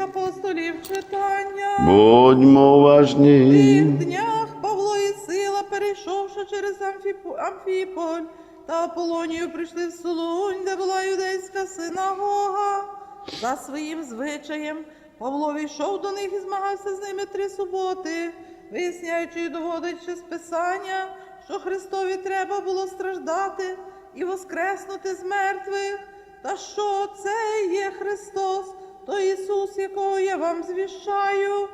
апостолів читання. Будьмо В тих днях Павло і Сила, перейшовши через Амфіполь та Аполонію, прийшли в Солунь, де була юдейська синагога. За своїм звичаєм Павло війшов до них і змагався з ними три суботи, виясняючи і доводячи з Писання, що Христові треба було страждати і воскреснути з мертвих, та що це є Христос, вам звіщаю.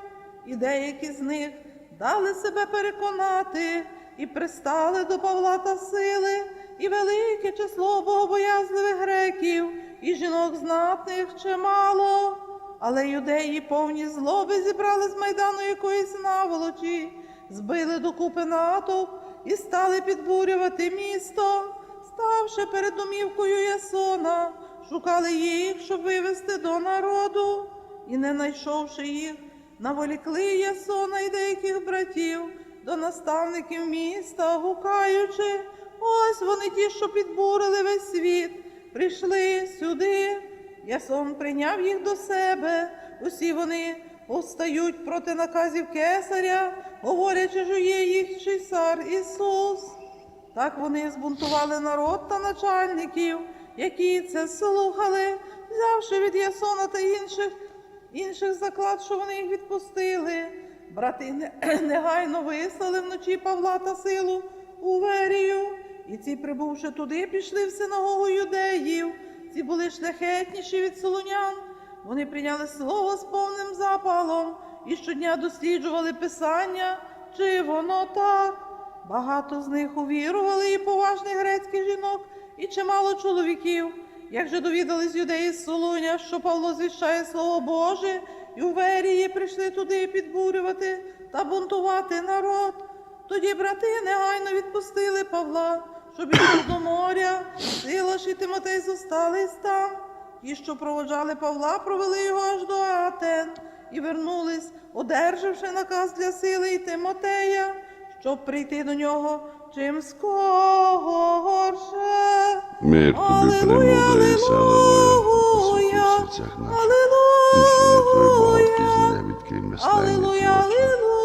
І деякі з них дали себе переконати і пристали до Павла та сили, і велике число богобоязливих греків, і жінок знатних чимало. Але юдеї повні злоби зібрали з майдану якоїсь наволочі, збили докупи натовп і стали підбурювати місто, ставши перед домівкою Ясона, шукали їх, щоб вивести до народу, і не знайшовши їх, наволікли Ясона і деяких братів до наставників міста, гукаючи, ось вони ті, що підбурили весь світ, прийшли сюди. Ясон прийняв їх до себе. Усі вони повстають проти наказів кесаря, говорячи, що є їх цар Ісус. Так вони збунтували народ та начальників, які це слухали, взявши від Ясона та інших, інших заклад, що вони їх відпустили. Брати негайно вислали вночі Павла та силу у Верію, і ці, прибувши туди, пішли в синагогу юдеїв. Ці були шляхетніші від солонян. Вони прийняли слово з повним запалом і щодня досліджували Писання, чи воно так. Багато з них увірували і поважних грецьких жінок, і чимало чоловіків. Як же довідались юдеї з Солуня, що Павло звіщає слово Боже, і у Верії прийшли туди підбурювати та бунтувати народ. Тоді брати негайно відпустили Павла, щоб ішов до моря. Сила ж і Тимотей зостались там. Ті, що проводжали Павла, провели його аж до Атен і вернулись, одержавши наказ для сили і Тимотея, щоб прийти до нього чим скорше. Мир тобі алілуя, посвяти в серцях наших. Мужчини твої Бога алілуя, відкрий мисленні ті очі. алілуя.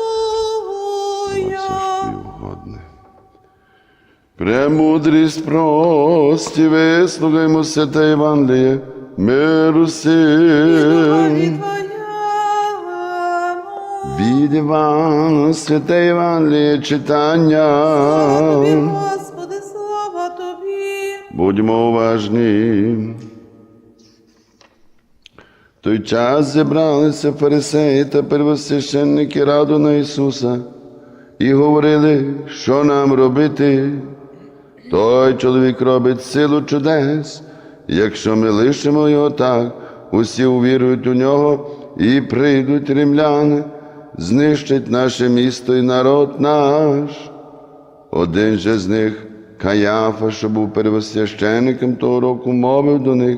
Ж тобі угодне. Премудрість прості, вислухаймо святе Євангеліє, миру сил. Від Івана, святе Євангеліє, читання. Тобі, Господи, слава Тобі. Будьмо уважні. В той час зібралися фарисеї та первосвященники раду на Ісуса і говорили, що нам робити. Той чоловік робить силу чудес. Якщо ми лишимо його так, усі увірують у нього і прийдуть римляни, знищать наше місто і народ наш. Один же з них, Каяфа, що був первосвященником того року, мовив до них: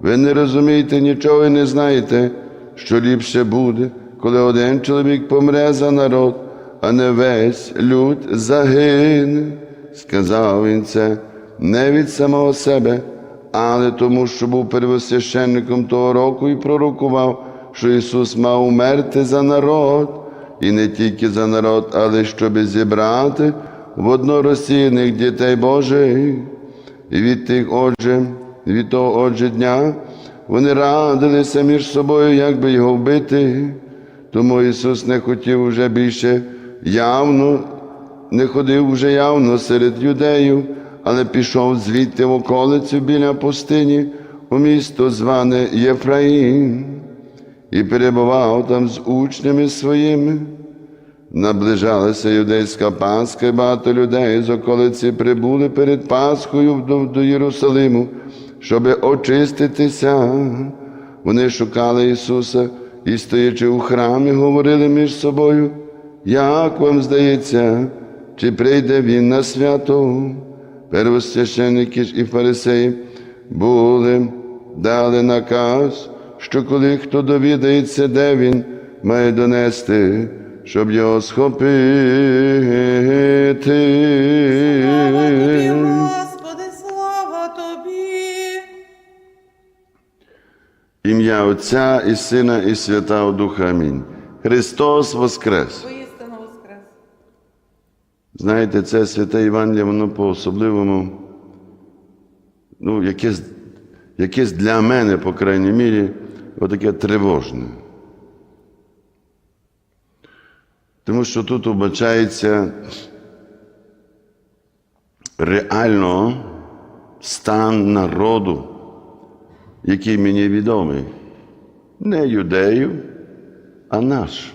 ви не розумієте нічого і не знаєте, що ліпше буде, коли один чоловік помре за народ, а не весь люд загине. Сказав він це не від самого себе, але тому, що був первосвященником того року і пророкував, що Ісус мав умерти за народ, і не тільки за народ, але щоб зібрати в одноросійних дітей Божих. І від тих, отже, від того отже дня вони радилися між собою, як би його вбити. Тому Ісус не хотів уже більше явно, не ходив уже явно серед юдеїв, але пішов звідти в околицю біля пустині у місто зване Єфраїм і перебував там з учнями своїми. Наближалася юдейська Пасха, і багато людей з околиці прибули перед Пасхою до, Єрусалиму, щоби очиститися. Вони шукали Ісуса і, стоячи у храмі, говорили між собою, як вам здається, чи прийде Він на свято? Первосвященники ж і фарисеї були, дали наказ, що коли хто довідається, де він має донести, щоб його схопити. Слава Тобі, Господи, слава Тобі. Ім'я Отця і Сина, і Святого Духа. Амінь. Христос Воскрес! Воістину воскрес. Знаєте, це святе Євангеліє, воно по-особливому, ну, якесь, якесь для мене, по крайній мірі, отаке тривожне. Тому що тут вбачається реально стан народу, який мені відомий. Не юдею, а наш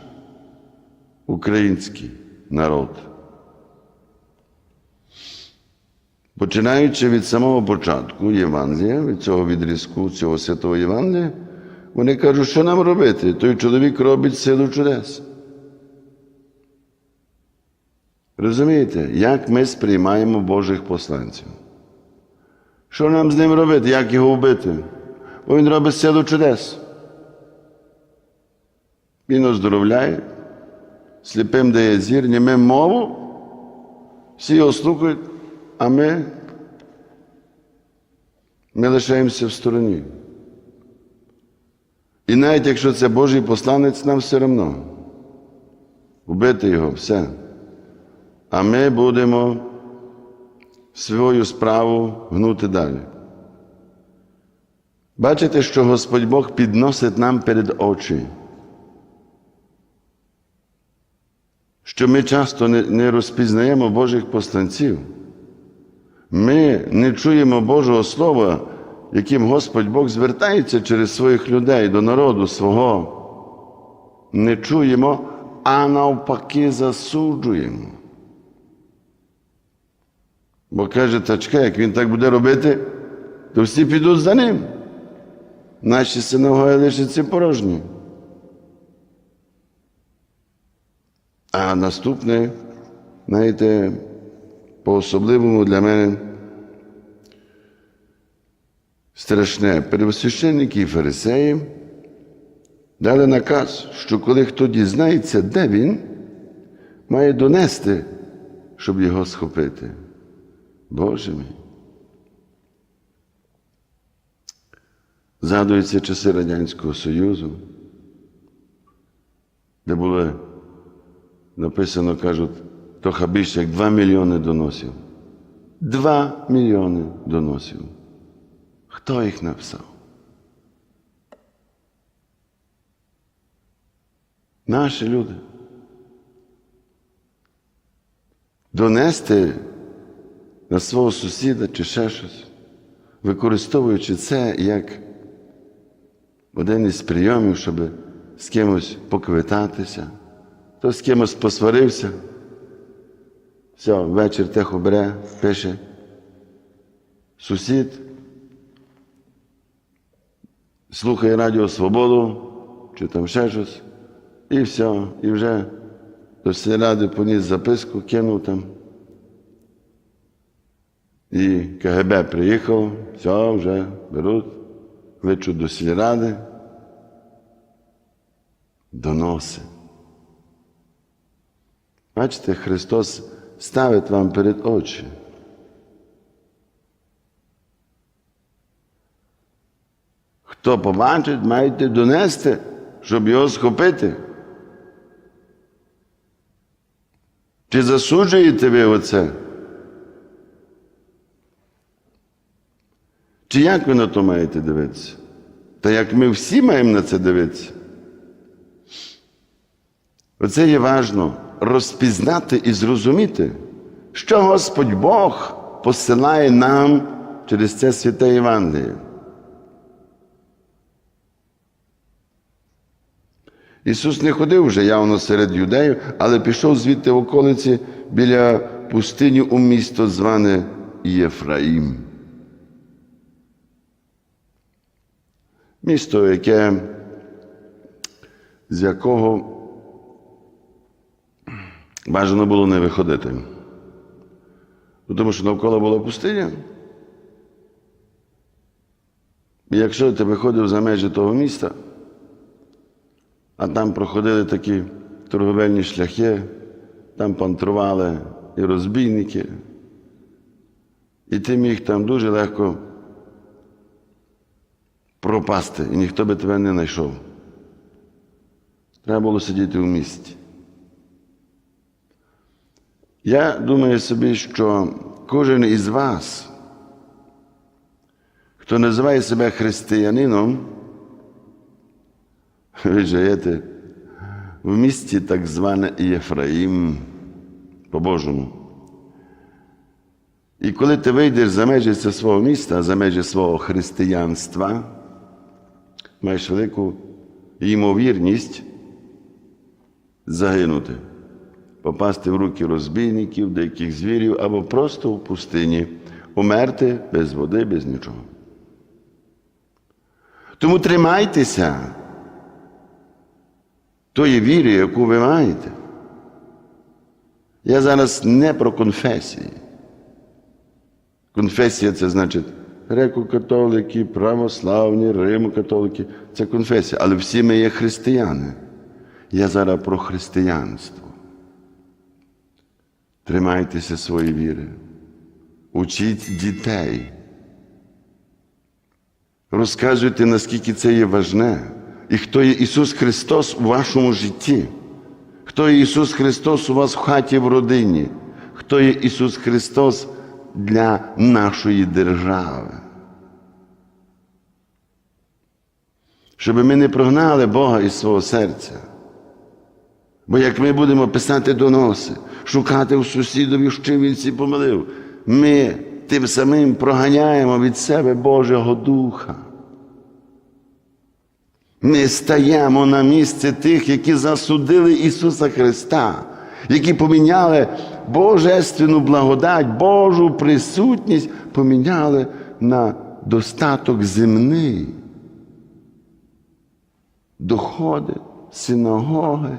український народ. Починаючи від самого початку Євангелія, від цього відрізку, цього святого Євангелія, вони кажуть, що нам робити? Той чоловік робить силу чудес. Розумієте, як ми сприймаємо Божих посланців? Що нам з ним робити? Як його вбити? Бо він робить силу чудес. Він оздоровляє, сліпим дає зір, німим мову, всі його слухають, а ми, ми лишаємося в стороні. І навіть якщо це Божий посланець, нам все одно. Вбити його, все. А ми будемо свою справу гнути далі. Бачите, що Господь Бог підносить нам перед очі. Що ми часто не розпізнаємо Божих посланців. Ми не чуємо Божого Слова, яким Господь Бог звертається через своїх людей до народу свого. Не чуємо, а навпаки засуджуємо. Бо каже, тачка, як він так буде робити, то всі підуть за ним. Наші синагоги лишаться порожні. А наступне, знаєте, по-особливому для мене страшне. Первосвященники і фарисеї дали наказ, що коли хто дізнається, де він, має донести, щоб його схопити. Боже мій. Згадуються часи Радянського Союзу, де було написано, кажуть, трохи більше як 2 мільйони доносів. 2 мільйони доносів. Хто їх написав? Наші люди. Донести на свого сусіда чи ще щось, використовуючи це як один із прийомів, щоб з кимось поквитатися, хто з кимось посварився, все, вечір тихо бере, пише сусід, слухає Радіо Свободу чи там ще щось, і все, і вже до сільради поніс записку, кинув там. І КГБ приїхав, все, вже беруть, кличуть до сільради, доноси. Бачите, Христос ставить вам перед очі. Хто побачить, маєте донести, щоб його схопити. Чи засуджуєте ви оце? Чи як ви на то маєте дивитися? Та як ми всі маємо на це дивитися? Оце є важно розпізнати і зрозуміти, що Господь Бог посилає нам через це святе Євангеліє. Ісус не ходив вже явно серед юдеїв, але пішов звідти в околиці біля пустині у місто, зване Єфраїм. Місто, яке, з якого бажано було не виходити. Тому що навколо була пустиня. І якщо ти виходив за межі того міста, а там проходили такі торговельні шляхи, там пантрували і розбійники, і ти міг там дуже легко пропасти, і ніхто би тебе не знайшов. Треба було сидіти в місті. Я думаю собі, що кожен із вас, хто називає себе християнином, ви живете в місті так зване Єфраїм по-божому. І коли ти вийдеш за межі свого міста, за межі свого християнства, маєш велику ймовірність загинути, попасти в руки розбійників, деяких звірів або просто в пустині, умерти без води, без нічого. Тому тримайтеся тої віри, яку ви маєте. Я зараз не про конфесії. Конфесія це значить греко-католики, православні, римо-католики. Це конфесія. Але всі ми є християни. Я зараз про християнство. Тримайтеся своєї віри. Учіть дітей. Розказуйте, наскільки це є важне. І хто є Ісус Христос у вашому житті. Хто є Ісус Христос у вас в хаті в родині? Хто є Ісус Христос для нашої держави? Щоб ми не прогнали Бога із свого серця. Бо як ми будемо писати доноси, шукати у сусідові, що він ці помилив, ми тим самим проганяємо від себе Божого Духа. Ми стаємо на місце тих, які засудили Ісуса Христа, які поміняли Божественну благодать, Божу присутність, поміняли на достаток земний. Доходи, синагоги.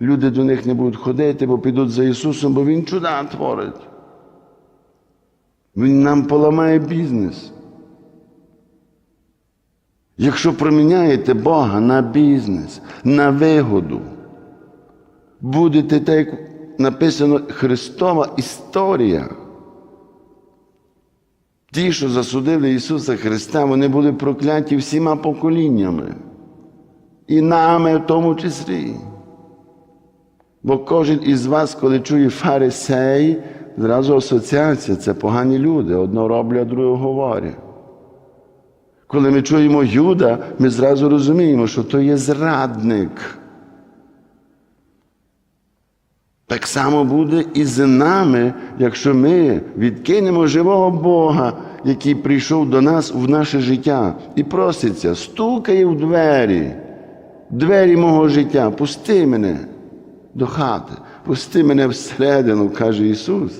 Люди до них не будуть ходити, бо підуть за Ісусом, бо Він чуда творить. Він нам поламає бізнес. Якщо проміняєте Бога на бізнес, на вигоду, будете так, як написано Христова історія. Ті, що засудили Ісуса Христа, вони були прокляті всіма поколіннями. І нами в тому числі. Бо кожен із вас, коли чує фарисей, зразу асоціація це погані люди. Одно роблять, друге говорять. Коли ми чуємо Юда, ми зразу розуміємо, що то є зрадник. Так само буде і з нами, якщо ми відкинемо живого Бога, який прийшов до нас в наше життя і проситься, стукає в двері, двері мого життя, пусти мене до хати, пусти мене всередину, каже Ісус.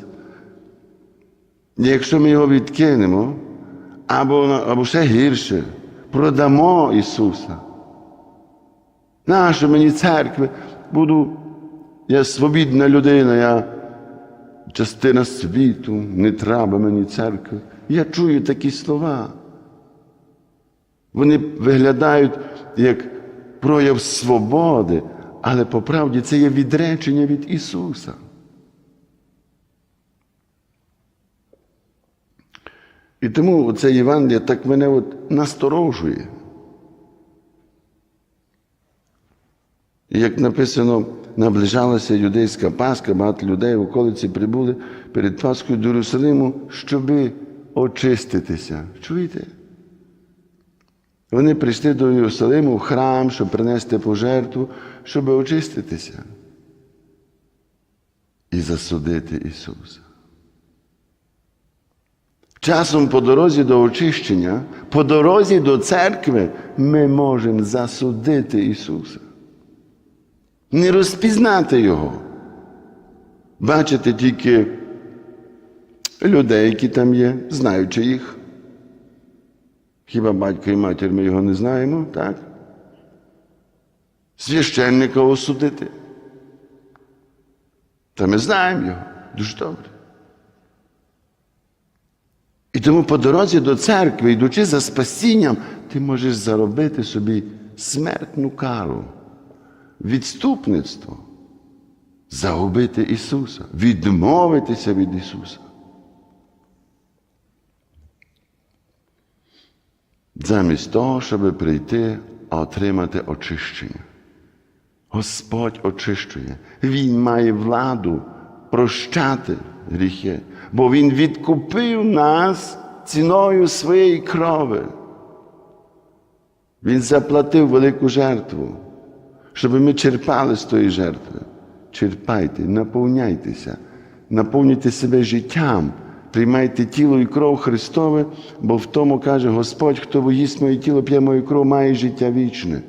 І якщо ми його відкинемо, або, або ще гірше, продамо Ісуса. Нащо мені церкви? Буду, я свобідна людина, я частина світу, не треба мені церкви. Я чую такі слова. Вони виглядають як прояв свободи, але по правді це є відречення від Ісуса. І тому це Євангеліє так мене от насторожує. І як написано, наближалася юдейська Пасха, багато людей в околиці прибули перед Пасхою до Єрусалиму, щоби очиститися. Чуєте? Вони прийшли до Єрусалиму в храм, щоб принести пожертву, щоб очиститися і засудити Ісуса. Часом по дорозі до очищення, по дорозі до церкви ми можемо засудити Ісуса. Не розпізнати Його. Бачити тільки людей, які там є, знаючи їх. Хіба батько і матір ми його не знаємо, так? Священника осудити. Та ми знаємо його дуже добре. І тому по дорозі до церкви, йдучи за спасінням, ти можеш заробити собі смертну кару, відступництво, загубити Ісуса, відмовитися від Ісуса. замість того, щоб прийти, а отримати очищення. Господь очищує. Він має владу прощати гріхи, бо Він відкупив нас ціною своєї крови. Він заплатив велику жертву, щоб ми черпали з тої жертви. Черпайте, наповняйтеся, наповнюйте себе життям, приймайте тіло і кров Христове, бо в тому каже Господь, хто їсть моє тіло, п'є мою кров, має життя вічне.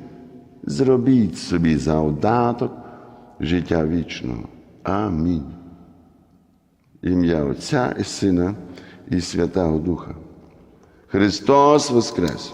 Зробіть собі завдаток життя вічного. Амінь. Ім'я Отця і Сина і Святого Духа. Христос Воскрес!